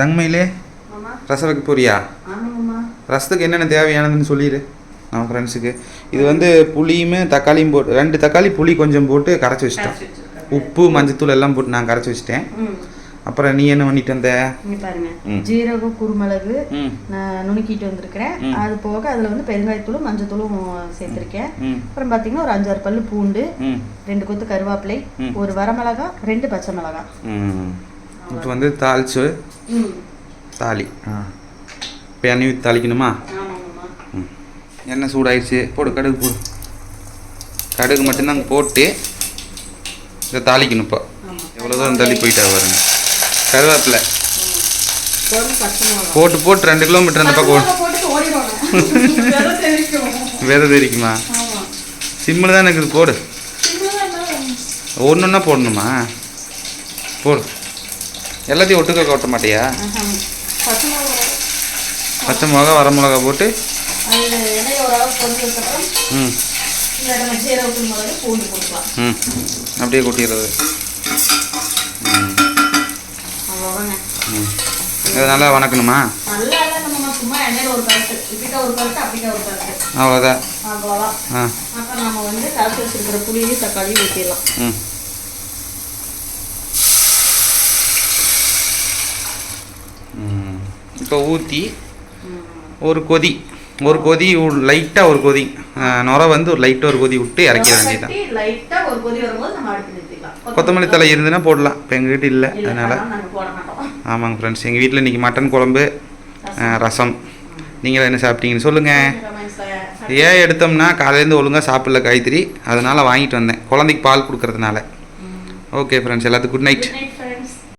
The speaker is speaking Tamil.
தங்கமையிலே ரசம் வைக்க போறியா ரசத்துக்கு என்னென்ன தேவையானதுன்னு சொல்லிடு. நம்ம ஃப்ரெண்ட்ஸுக்கு இது வந்து புளியுமே தக்காளியும் போட்டு ரெண்டு தக்காளி புளி கொஞ்சம் போட்டு கரைச்சி வச்சிட்டோம். உப்பு மஞ்சத்தூள் எல்லாம் போட்டு நான் கரைச்சி வச்சிட்டேன். அப்புறம் நீ என்ன பண்ணிட்டு வந்த? பாருங்க. ஜீரகம் குருமிளகு நான் நுணுக்கிட்டு வந்திருக்கிறேன். அது போக அதில் வந்து பெருங்காயத்தூளும் மஞ்சத்தூளும் சேர்த்துருக்கேன். அப்புறம் பார்த்தீங்கன்னா ஒரு அஞ்சாறு பல்லு பூண்டு ரெண்டு கொத்து கருவேப்பிலை. ஒரு வரமிளகா ரெண்டு பச்சை மிளகாய் ம். இப்போ வந்து தாளிச்சு தாலி. ஆ. இப்போ எண்ணெய் ஊற்றி தாளிக்கணுமா? எண்ணெய் சூடாயிடுச்சு. போடு கடுகு போடு. கடுகு மட்டும்தான் போட்டு இதை தாளிக்கணும் இப்போ. எவ்வளோ தூரம் தள்ளி போயிட்டா பாருங்க. கருவேப்பிலை. போட்டு போட்டு ரெண்டு கிலோமீட்டர் அந்த பக்கம் விதை தெரிக்கும். சிம்மில் தான் இருக்குது போடு. ஒன்று ஒன்றா போடணுமா? போடு. எல்லாத்தையும் ஒட்டுக்க கொட்ட மாட்டியா? பச்சை மிளகா பச்சை மிளகா வர மிளகா போட்டு. ம். ம். அப்படியே கொட்டிடுறது. ம். ம். இதை நல்லா வணக்கணுமா? அவ்வளோதான் ஆ. அப்புறம் நம்ம வந்து கரைச்சி வச்சிருக்கிற புளியும் தக்காளியும் ஊற்றிடலாம் ம். இப்போ ஊற்றி ஒரு கொதி ஒரு கொதி லைட்டாக ஒரு கொதி. நுர வந்து ஒரு லைட்டாக ஒரு கொதி விட்டு இறக்கிட நிறுத்திக்கலாம். கொத்தமல்லி தலை இருந்துன்னா போடலாம். இப்போ எங்கள் வீட்டு இல்லை. அதனால் ஆமாங்க ஃப்ரெண்ட்ஸ் எங்கள் வீட்டில் இன்றைக்கி மட்டன் குழம்பு ரசம். நீங்கள் என்ன சாப்பிட்டீங்கன்னு சொல்லுங்கள் ஏன் எடுத்தோம்னா காலையிலேருந்து ஒழுங்காக சாப்பிடல காய்கறி அதனால் வாங்கிட்டு வந்தேன். குழந்தைக்கு பால் கொடுக்கறதுனால. ஓகே ஃப்ரெண்ட்ஸ் எல்லாத்துக்கும் குட் நைட்